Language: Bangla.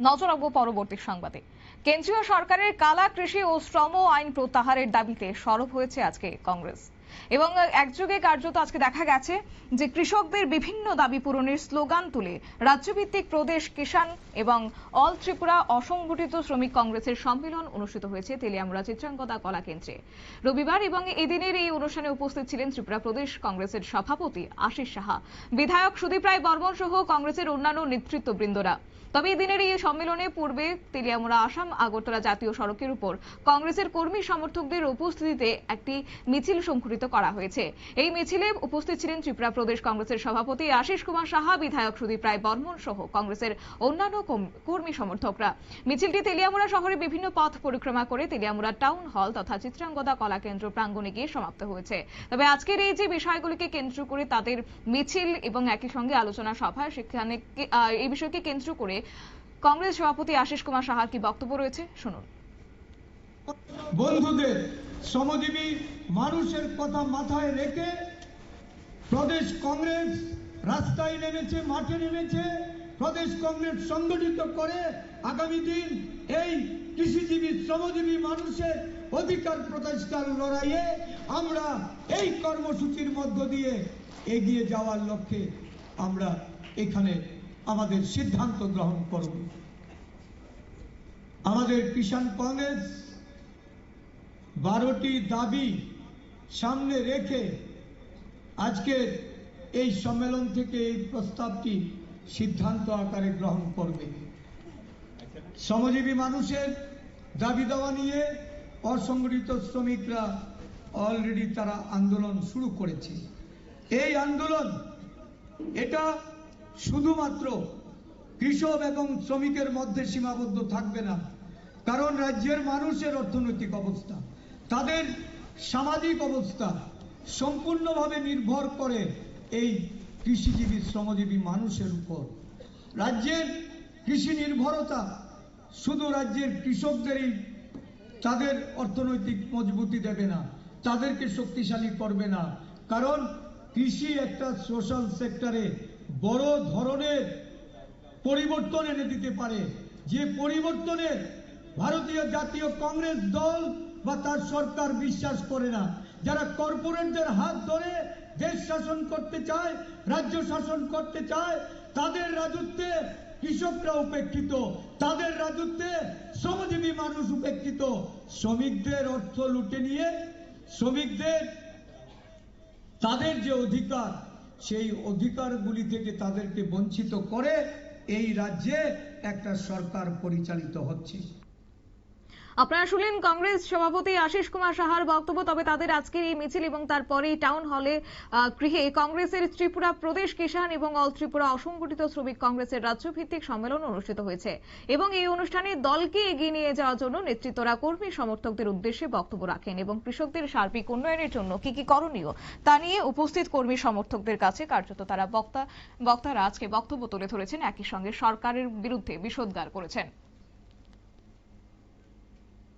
নজর রাখব পরবর্তী সংবাদে। কেন্দ্রীয় সরকারের কালা কৃষি ও শ্রম আইন প্রত্যাহারের দাবিতে সরব হয়েছে আজকে কংগ্রেস। এবং একযোগে কার্যত আজকে দেখা গেছে যে কৃষকদের বিভিন্ন দাবি পূরণের স্লোগান তুলে রাজ্যভিত্তিক প্রদেশ কিষাণ এবং অল ত্রিপুরা অসংগঠিত শ্রমিক কংগ্রেসের সম্মেলন অনুষ্ঠিত হয়েছে তেলিয়ামুড়া চিত্রাঙ্গদা কলা কেন্দ্রে। রবিবার এবং এদিনের এই অনুষ্ঠানে উপস্থিত ছিলেন ত্রিপুরা প্রদেশ কংগ্রেসের সভাপতি আশিস সাহা, বিধায়ক সুদীপ রায় বর্মন সহ কংগ্রেসের অন্যান্য নেতৃত্ববৃন্দরা। তবে এদিনের এই সম্মেলনে পূর্বে তেলিয়ামুড়া, আসাম, আগরতলা জাতীয় সড়কের উপর কংগ্রেসের কর্মী সমর্থকদের উপস্থিতিতে একটি মিছিল সংঘটিত করা হয়েছে। এই মিছিলে উপস্থিত ছিলেন ত্রিপুরা প্রদেশ কংগ্রেসের সভাপতি আশিস কুমার সাহা, বিধায়ক সুদীপ রায় বর্মন সহ কংগ্রেসের অন্যান্য কর্মী সমর্থকরা। মিছিলটি তেলিয়ামুড়া শহরে বিভিন্ন পথ পরিক্রমা করে তেলিয়ামুড়া টাউন হল তথা চিত্রাঙ্গদা কলা কেন্দ্র প্রাঙ্গণে গিয়ে সমাপ্ত হয়েছে। তবে আজকের এই যে বিষয়গুলিকে কেন্দ্র করে তাদের মিছিল এবং একই সঙ্গে আলোচনা সভা, সেখানে এই বিষয়কে কেন্দ্র করে কংগ্রেস সভাপতি আশিস কুমার সাহার কি বক্তব্য রয়েছে? শুনুন। বন্ধুদের শ্রমজীবী মানুষের কথা মাথায় রেখে প্রদেশ কংগ্রেস রাস্তায় নেমেছে, মাঠে নেমেছে। প্রদেশ কংগ্রেস সংগঠিত করে আগামী দিন এই কৃষিজীবী, শ্রমজীবী মানুষের অধিকার প্রতিষ্ঠার লড়াইয়ে আমরা এই কর্মসূচির মধ্য দিয়ে এগিয়ে যাওয়ার লক্ষ্যে আমরা এখানে আমাদের সিদ্ধান্ত গ্রহণ করব। আমাদের কিষাণ কংগ্রেস বারোটি দাবি সামনে রেখে আজকে এই সম্মেলন থেকে এই প্রস্তাবটি সিদ্ধান্ত আকারে গ্রহণ করবে। শ্রমজীবী মানুষের দাবি দেওয়া নিয়ে অসংগঠিত শ্রমিকরা অলরেডি তারা আন্দোলন শুরু করেছে। এই আন্দোলন, এটা শুধুমাত্র কৃষক এবং শ্রমিকের মধ্যে সীমাবদ্ধ থাকবে না, কারণ রাজ্যের মানুষের অর্থনৈতিক অবস্থা। তাদের সামাজিক অবস্থা সম্পূর্ণভাবে নির্ভর করে এই কৃষিজীবী, শ্রমজীবী মানুষের উপর। রাজ্যের কৃষি নির্ভরতা শুধু রাজ্যের কৃষকদেরই তাদের অর্থনৈতিক মজবুতি দেবে না, তাদেরকে শক্তিশালী করবে না। কারণ কৃষি একটা সোশ্যাল সেক্টরে বড় ধরনের পরিবর্তন এনে দিতে পারে। যে পরিবর্তনের ভারতীয় জাতীয় কংগ্রেস দল বা তার সরকার বিশ্বাস করে না। যারা কর্পোরেটদের হাত ধরে দেশ শাসন করতে চায়, রাজ্য শাসন করতে চায়, তাদের রাজত্বে কৃষকরা উপেক্ষিত। তাদের রাজত্বে শ্রমজীবী মানুষ উপেক্ষিত। শ্রমিকদের অর্থ লুটে নিয়ে শ্রমিকদের তাদের যে অধিকার, সেই অধিকারগুলি থেকে তাদেরকে বঞ্চিত করে এই রাজ্যে একটা সরকার পরিচালিত হচ্ছে। আপনারা শুনলেন কংগ্রেস সভাপতি আশিস কুমার সাহার বক্তব্য। তবে তাদের আজকের এই মিছিল এবং তারপরেই টাউন হলে গৃহে কংগ্রেসের ত্রিপুরা প্রদেশ কিষাণ এবং অল ত্রিপুরা অসংগঠিত শ্রমিক কংগ্রেসের রাজ্যভিত্তিক সম্মেলন অনুষ্ঠিত হয়েছে এবং এই অনুষ্ঠানে দলকে এগিয়ে নিয়ে যাওয়ার জন্য নেতৃত্বরা কর্মী সমর্থকদের উদ্দেশ্যে বক্তব্য রাখেন এবং কৃষকদের সার্বিক উন্নয়নের জন্য কি কি করণীয় তা নিয়ে উপস্থিত কর্মী সমর্থকদের কাছে কার্যত তারা বক্তা, বক্তারা আজকে বক্তব্য তুলে ধরেছেন। একই সঙ্গে সরকারের বিরুদ্ধে বিষোদ্গার করেছেন।